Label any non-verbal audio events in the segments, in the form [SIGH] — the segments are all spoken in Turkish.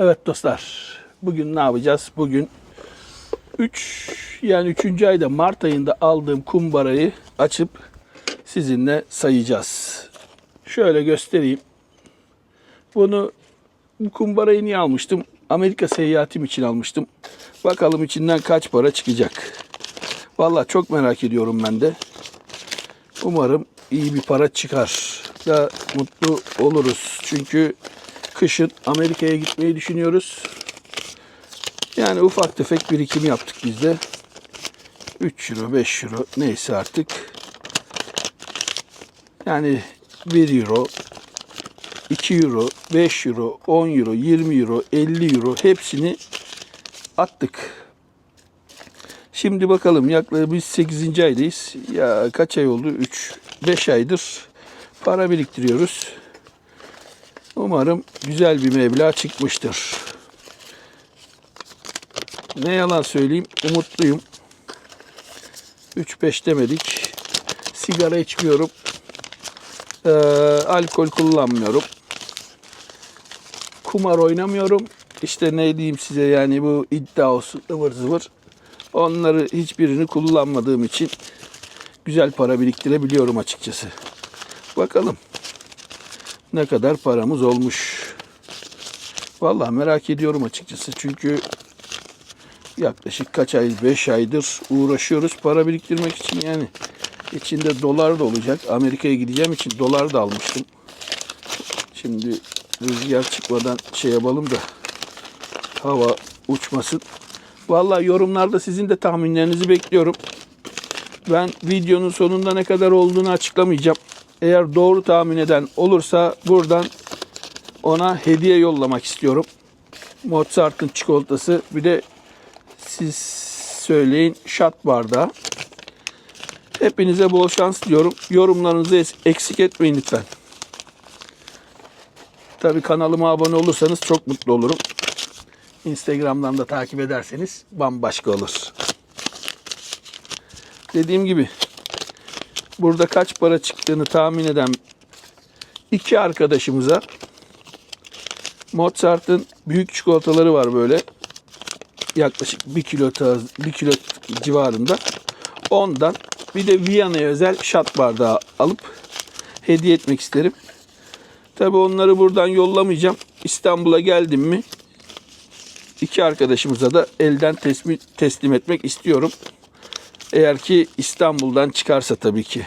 Evet dostlar, bugün ne yapacağız? Bugün 3 yani 3. ayda Mart ayında aldığım kumbarayı açıp sizinle sayacağız. Şöyle göstereyim. Bunu bu kumbarayı niye almıştım? Amerika seyahatim için almıştım. Bakalım içinden kaç para çıkacak. Vallahi çok merak ediyorum ben de. Umarım iyi bir para çıkar da mutlu oluruz. Çünkü kışın Amerika'ya gitmeyi düşünüyoruz. Yani ufak tefek birikim yaptık biz de. 3 euro, 5 euro neyse artık. Yani 1 euro, 2 euro, 5 euro, 10 euro, 20 euro, 50 euro hepsini attık. Şimdi bakalım yaklaşık biz 8. aydayız. Ya kaç ay oldu? 3 5 aydır para biriktiriyoruz. Umarım güzel bir meblağ çıkmıştır. Ne yalan söyleyeyim umutluyum. 3-5 demedik. Sigara içmiyorum. Ee, alkol kullanmıyorum. Kumar oynamıyorum. İşte ne diyeyim size yani bu iddia olsun ıvır zıvır. Onları hiçbirini kullanmadığım için güzel para biriktirebiliyorum açıkçası. Bakalım ne kadar paramız olmuş. Vallahi merak ediyorum açıkçası. Çünkü yaklaşık kaç ay, 5 aydır uğraşıyoruz para biriktirmek için yani. İçinde dolar da olacak. Amerika'ya gideceğim için dolar da almıştım. Şimdi rüzgar çıkmadan şey yapalım da hava uçmasın. Vallahi yorumlarda sizin de tahminlerinizi bekliyorum. Ben videonun sonunda ne kadar olduğunu açıklamayacağım. Eğer doğru tahmin eden olursa buradan ona hediye yollamak istiyorum. Mozart'ın çikolatası bir de siz söyleyin şat bardağı. Hepinize bol şans diliyorum. Yorumlarınızı eksik etmeyin lütfen. Tabii kanalıma abone olursanız çok mutlu olurum. Instagram'dan da takip ederseniz bambaşka olur. Dediğim gibi burada kaç para çıktığını tahmin eden iki arkadaşımıza Mozart'ın büyük çikolataları var böyle. Yaklaşık 1 kilo 1 kilo civarında. Ondan bir de Viyana'ya özel şat bardağı alıp hediye etmek isterim. Tabi onları buradan yollamayacağım. İstanbul'a geldim mi iki arkadaşımıza da elden teslim, teslim etmek istiyorum. Eğer ki İstanbul'dan çıkarsa tabii ki.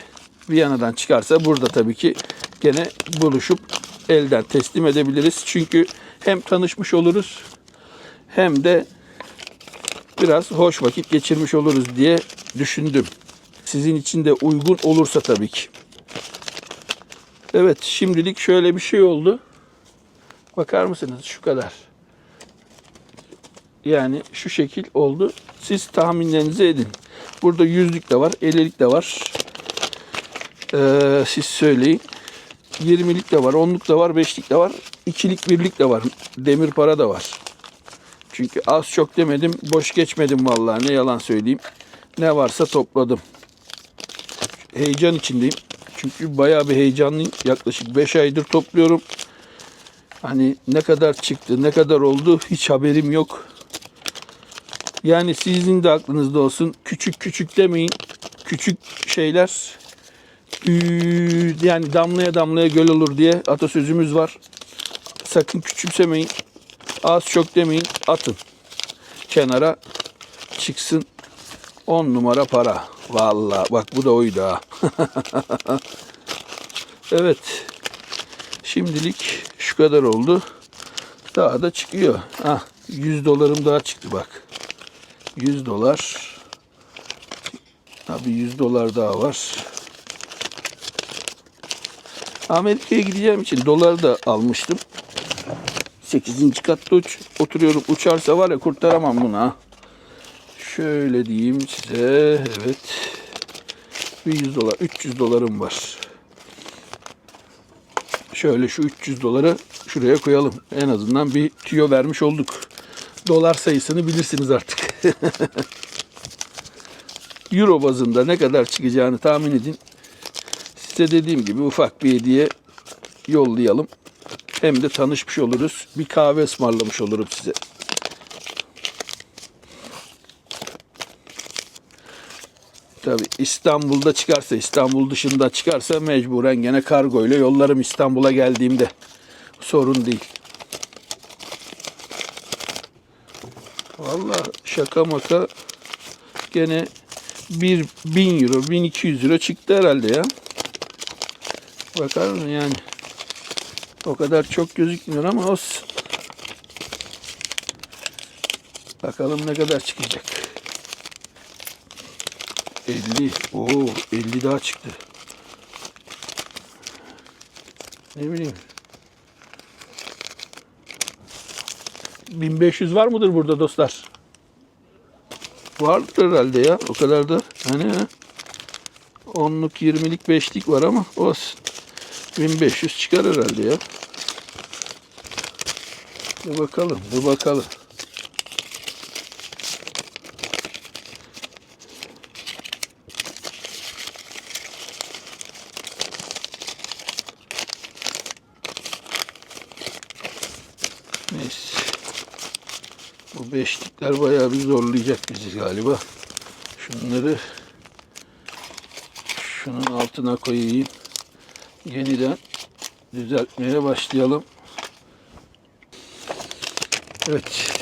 Viyana'dan çıkarsa burada tabii ki gene buluşup elden teslim edebiliriz. Çünkü hem tanışmış oluruz hem de biraz hoş vakit geçirmiş oluruz diye düşündüm. Sizin için de uygun olursa tabii ki. Evet şimdilik şöyle bir şey oldu. Bakar mısınız şu kadar. Yani şu şekil oldu. Siz tahminlerinizi edin. Burada yüzlük de var, ellilik de var. Ee, siz söyleyin. 20'lik de var, 10'luk da var, 5'lik de var, 2'lik, birlik de var. Demir para da var. Çünkü az çok demedim, boş geçmedim vallahi ne yalan söyleyeyim. Ne varsa topladım. Heyecan içindeyim. Çünkü bayağı bir heyecanlıyım. Yaklaşık 5 aydır topluyorum. Hani ne kadar çıktı, ne kadar oldu hiç haberim yok. Yani sizin de aklınızda olsun. Küçük küçük demeyin. Küçük şeyler yani damlaya damlaya göl olur diye atasözümüz var. Sakın küçümsemeyin. Az çok demeyin. Atın. Kenara çıksın. 10 numara para. Vallahi bak bu da oydu ha. [LAUGHS] evet. Şimdilik şu kadar oldu. Daha da çıkıyor. Ah 100 dolarım daha çıktı bak. 100 dolar. Tabii 100 dolar daha var. Amerika'ya gideceğim için dolar da almıştım. 8. katta uç, oturuyorum. Uçarsa var ya kurtaramam bunu ha. Şöyle diyeyim size. Evet. Bir 100 dolar, 300 dolarım var. Şöyle şu 300 doları şuraya koyalım. En azından bir tüyo vermiş olduk. Dolar sayısını bilirsiniz artık. [LAUGHS] Euro bazında ne kadar çıkacağını tahmin edin. Size dediğim gibi ufak bir hediye yollayalım. Hem de tanışmış oluruz. Bir kahve ısmarlamış olurum size. Tabi İstanbul'da çıkarsa, İstanbul dışında çıkarsa mecburen gene kargo ile yollarım İstanbul'a geldiğimde. Sorun değil. Vallahi şaka maka gene 1 1000 euro, 1200 euro çıktı herhalde ya. Bakar mısın yani? O kadar çok gözükmüyor ama olsun. Bakalım ne kadar çıkacak. 50. Oo 50 daha çıktı. Ne bileyim. 1500 var mıdır burada dostlar? Vardır herhalde ya. O kadar da. Hani ha? 10'luk 20'lik 5'lik var ama olsun. 1500 çıkar herhalde ya. Bir bakalım, bir bakalım. Neyse. Beşlikler bayağı bir zorlayacak bizi galiba. Şunları şunun altına koyayım. Yeniden düzeltmeye başlayalım. Evet.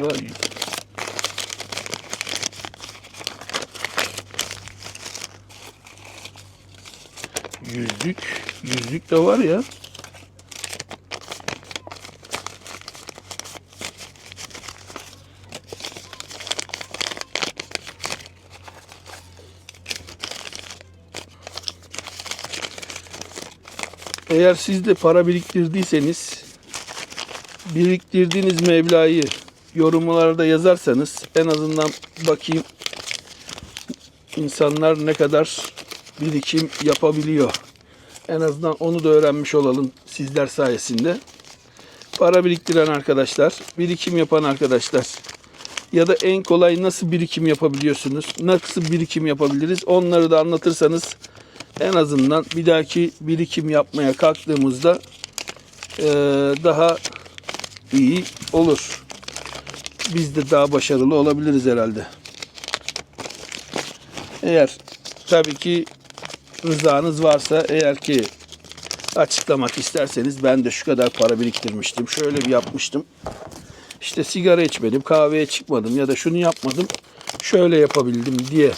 Vay. Yüzlük, yüzlük de var ya. Eğer siz de para biriktirdiyseniz biriktirdiğiniz meblağı yorumlarda yazarsanız en azından bakayım insanlar ne kadar birikim yapabiliyor. En azından onu da öğrenmiş olalım sizler sayesinde. Para biriktiren arkadaşlar, birikim yapan arkadaşlar ya da en kolay nasıl birikim yapabiliyorsunuz, nasıl birikim yapabiliriz onları da anlatırsanız en azından bir dahaki birikim yapmaya kalktığımızda daha iyi olur biz de daha başarılı olabiliriz herhalde. Eğer tabii ki rızanız varsa eğer ki açıklamak isterseniz ben de şu kadar para biriktirmiştim. Şöyle bir yapmıştım. İşte sigara içmedim, kahveye çıkmadım ya da şunu yapmadım. Şöyle yapabildim diye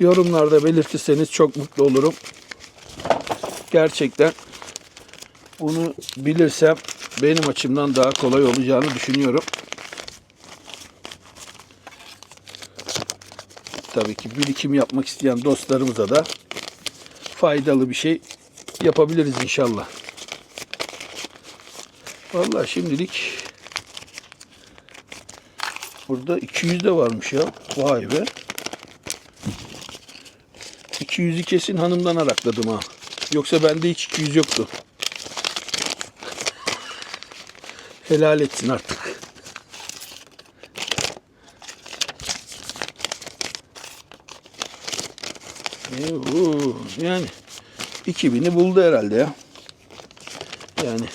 yorumlarda belirtirseniz çok mutlu olurum. Gerçekten bunu bilirsem benim açımdan daha kolay olacağını düşünüyorum. Tabii ki birikim yapmak isteyen dostlarımıza da faydalı bir şey yapabiliriz inşallah. Vallahi şimdilik burada 200 de varmış ya. Vay be. 200'ü kesin hanımdan arakladım ha. Yoksa bende hiç 200 yoktu. [LAUGHS] Helal etsin artık. Yani 2000'i buldu herhalde ya. Yani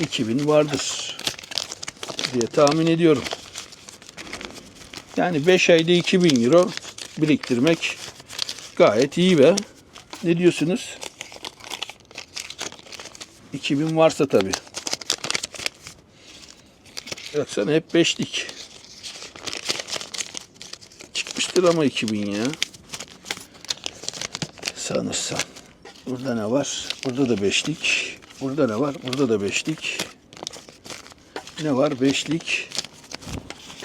2000 vardır diye tahmin ediyorum. Yani 5 ayda 2000 euro biriktirmek gayet iyi be. Ne diyorsunuz? 2000 varsa tabii. Baksana hep beşlik. Çıkmıştır ama 2000 ya. Sanırsam. Burada ne var? Burada da beşlik. Burada ne var? Burada da beşlik. Ne var? Beşlik.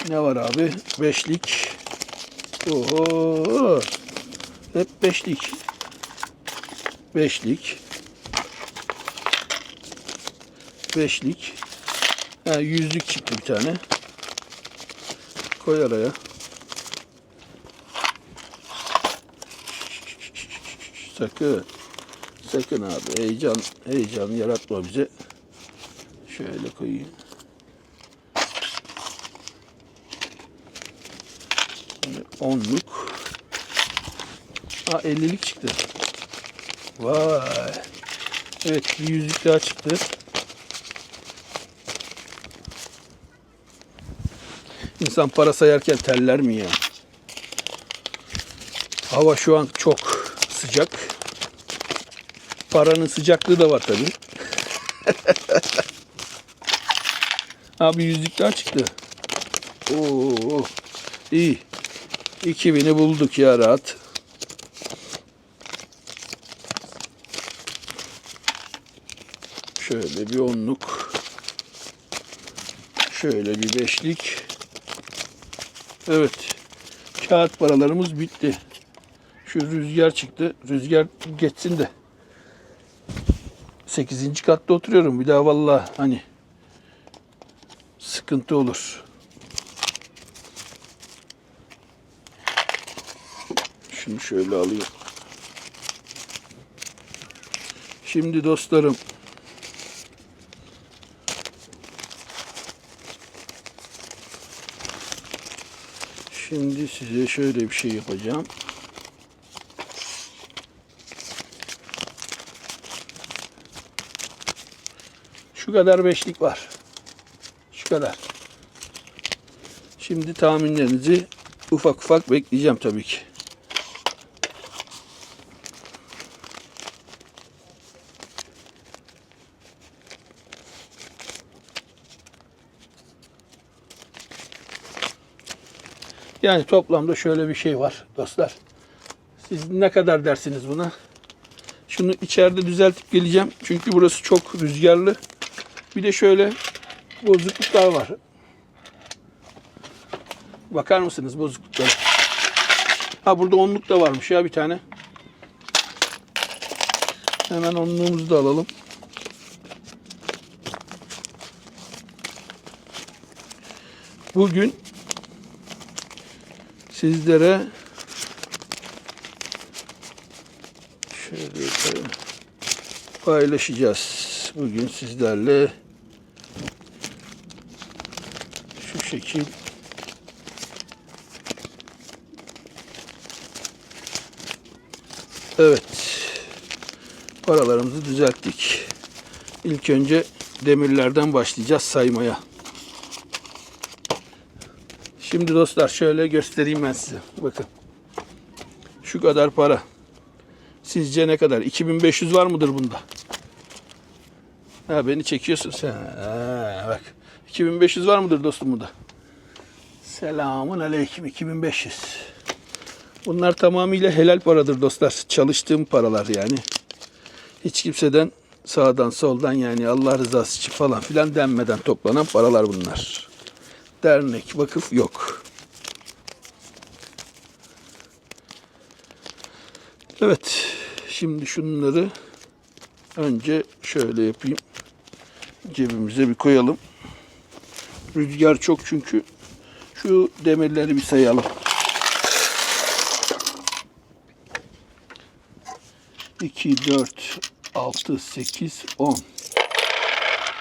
Ne var abi? Beşlik. Oho. Hep beşlik. Beşlik. beşlik. Ha, yüzlük çıktı bir tane. Koy araya. Sakın. Sakın abi. Heyecan, heyecan yaratma bize. Şöyle koyayım. Böyle onluk. Ha 50'lik çıktı. Vay. Evet bir yüzlük daha çıktı. İnsan para sayarken teller mi ya? Hava şu an çok sıcak. Paranın sıcaklığı da var tabii. [LAUGHS] Abi yüzlük daha çıktı. Oo, iyi. 2000'i bulduk ya rahat. Şöyle bir onluk. Şöyle bir beşlik. Evet. Kağıt paralarımız bitti. Şu rüzgar çıktı. Rüzgar geçsin de. 8. katta oturuyorum. Bir daha vallahi hani sıkıntı olur. Şunu şöyle alayım. Şimdi dostlarım Şimdi size şöyle bir şey yapacağım. Şu kadar beşlik var. Şu kadar. Şimdi tahminlerinizi ufak ufak bekleyeceğim tabii ki. Yani toplamda şöyle bir şey var dostlar. Siz ne kadar dersiniz buna? Şunu içeride düzeltip geleceğim. Çünkü burası çok rüzgarlı. Bir de şöyle bozukluklar var. Bakar mısınız bozukluklara? Ha burada onluk da varmış ya bir tane. Hemen onluğumuzu da alalım. Bugün sizlere şöyle yapalım. Bugün sizlerle şu şekil Evet. Paralarımızı düzelttik. İlk önce demirlerden başlayacağız saymaya. Şimdi dostlar şöyle göstereyim ben size. Bakın. Şu kadar para. Sizce ne kadar? 2500 var mıdır bunda? Ha beni çekiyorsun sen. Ha, bak. 2500 var mıdır dostum bunda? Selamun aleyküm 2500. Bunlar tamamıyla helal paradır dostlar. Çalıştığım paralar yani. Hiç kimseden sağdan soldan yani Allah rızası için falan filan denmeden toplanan paralar bunlar dernek, vakıf yok. Evet, şimdi şunları önce şöyle yapayım. Cebimize bir koyalım. Rüzgar çok çünkü. Şu demirleri bir sayalım. İki, dört, altı, sekiz, on.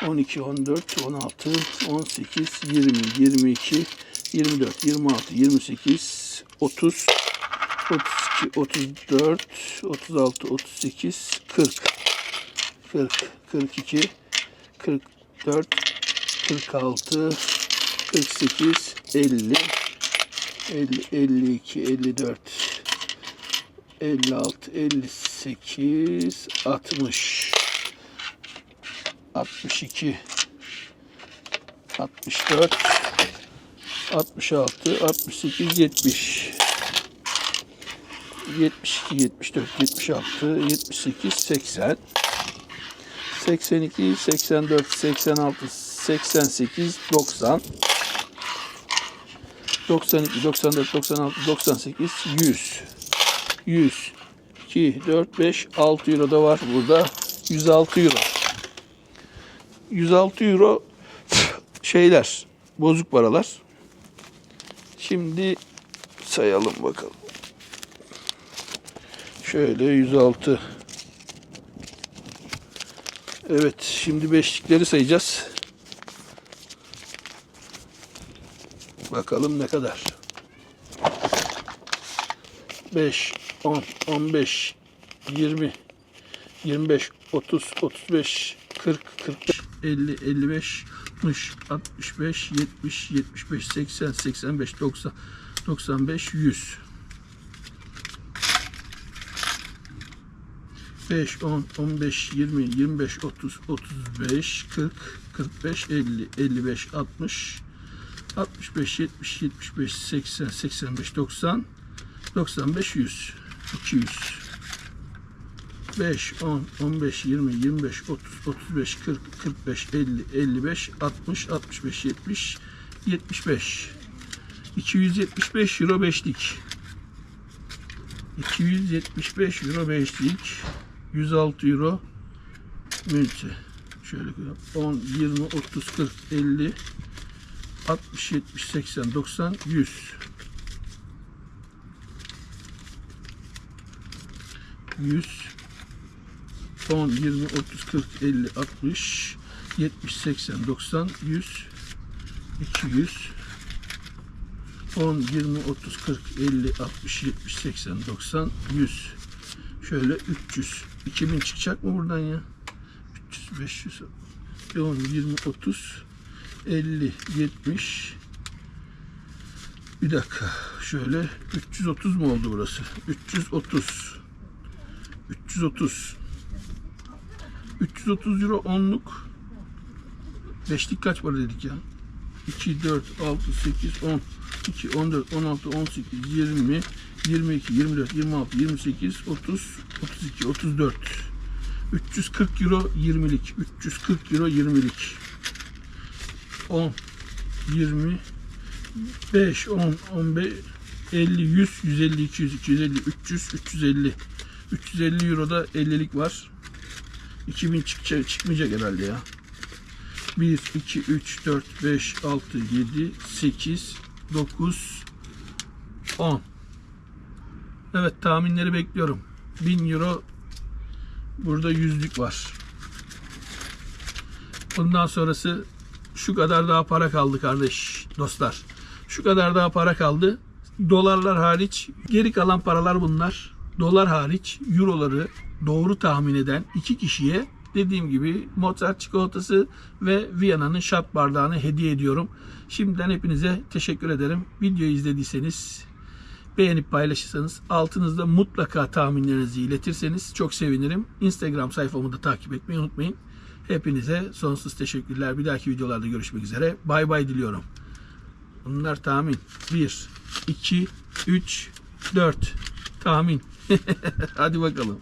12, 14, 16, 18, 20, 22, 24, 26, 28, 30, 32, 34, 36, 38, 40, 40, 42, 44, 46, 48, 50, 50, 52, 54, 56, 58, 60, 62 64 66 68 70 72 74 76 78 80 82 84 86 88 90 92 94 96 98 100 100 2 4 5 6 euro da var burada 106 euro 106 euro şeyler, bozuk paralar. Şimdi sayalım bakalım. Şöyle 106. Evet, şimdi beşlikleri sayacağız. Bakalım ne kadar. 5, 10, 15, 20, 25, 30, 35, 40, 45, 50, 55, 60, 65, 70, 75, 80, 85, 90, 95, 100. 5, 10, 15, 20, 25, 30, 35, 40, 45, 50, 55, 60, 65, 70, 75, 80, 85, 90, 95, 100, 200. 5, 10, 15, 20, 25, 30, 35, 40, 45, 50, 55, 60, 65, 70, 75. 275 euro beşlik. 275 euro beşlik. 106 euro mülti. Şöyle koyalım. 10, 20, 30, 40, 50, 60, 70, 80, 90, 100. 100 10, 20, 30, 40, 50, 60, 70, 80, 90, 100, 200, 10, 20, 30, 40, 50, 60, 70, 80, 90, 100. Şöyle 300. 2000 çıkacak mı buradan ya? 300, 500, 10, 20, 30, 50, 70. Bir dakika. Şöyle 330 mu oldu burası? 330. 330. 330 euro onluk. Beşlik kaç para dedik ya? 2, 4, 6, 8, 10, 2, 14, 16, 18, 20, 22, 24, 26, 28, 30, 32, 34. 340 euro 20'lik. 340 euro 20'lik. 10, 20, 5, 10, 15, 50, 100, 150, 200, 250, 300, 350. 350 euroda 50'lik var. 2000 çıkacak, çıkmayacak herhalde ya. 1, 2, 3, 4, 5, 6, 7, 8, 9, 10. Evet tahminleri bekliyorum. 1000 euro burada yüzlük var. Bundan sonrası şu kadar daha para kaldı kardeş dostlar. Şu kadar daha para kaldı. Dolarlar hariç geri kalan paralar bunlar. Dolar hariç euroları doğru tahmin eden iki kişiye dediğim gibi Mozart çikolatası ve Viyana'nın şat bardağını hediye ediyorum. Şimdiden hepinize teşekkür ederim. Videoyu izlediyseniz beğenip paylaşırsanız altınızda mutlaka tahminlerinizi iletirseniz çok sevinirim. Instagram sayfamı da takip etmeyi unutmayın. Hepinize sonsuz teşekkürler. Bir dahaki videolarda görüşmek üzere. Bay bay diliyorum. Bunlar tahmin. 1, 2, 3, 4. Tahmin. [LAUGHS] Hadi bakalım.